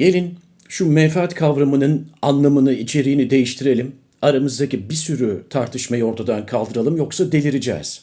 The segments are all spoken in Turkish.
Gelin şu menfaat kavramının anlamını, içeriğini değiştirelim. Aramızdaki bir sürü tartışmayı ortadan kaldıralım yoksa delireceğiz.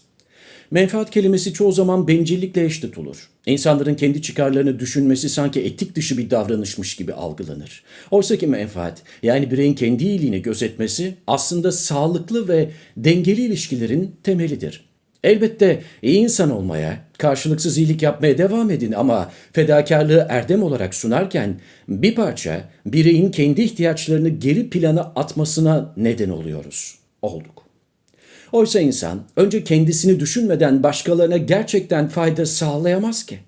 Menfaat kelimesi çoğu zaman bencillikle eş tutulur. İnsanların kendi çıkarlarını düşünmesi sanki etik dışı bir davranışmış gibi algılanır. Oysa ki menfaat, yani bireyin kendi iyiliğini gözetmesi aslında sağlıklı ve dengeli ilişkilerin temelidir. Elbette iyi insan olmaya, karşılıksız iyilik yapmaya devam edin ama fedakarlığı erdem olarak sunarken bir parça bireyin kendi ihtiyaçlarını geri plana atmasına neden oluyoruz. Olduk. Oysa insan önce kendisini düşünmeden başkalarına gerçekten fayda sağlayamaz ki.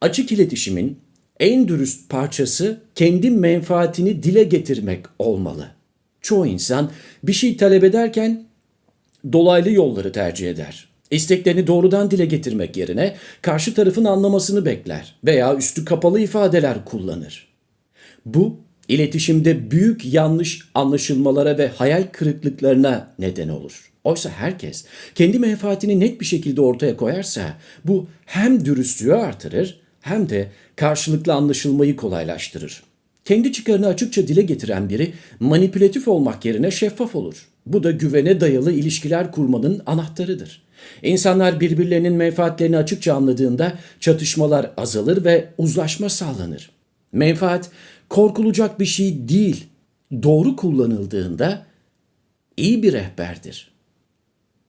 Açık iletişimin en dürüst parçası kendi menfaatini dile getirmek olmalı. Çoğu insan bir şey talep ederken dolaylı yolları tercih eder. İsteklerini doğrudan dile getirmek yerine karşı tarafın anlamasını bekler veya üstü kapalı ifadeler kullanır. Bu iletişimde büyük yanlış anlaşılmalara ve hayal kırıklıklarına neden olur. Oysa herkes kendi menfaatini net bir şekilde ortaya koyarsa bu hem dürüstlüğü artırır hem de karşılıklı anlaşılmayı kolaylaştırır. Kendi çıkarını açıkça dile getiren biri manipülatif olmak yerine şeffaf olur. Bu da güvene dayalı ilişkiler kurmanın anahtarıdır. İnsanlar birbirlerinin menfaatlerini açıkça anladığında çatışmalar azalır ve uzlaşma sağlanır. Menfaat korkulacak bir şey değil. Doğru kullanıldığında iyi bir rehberdir.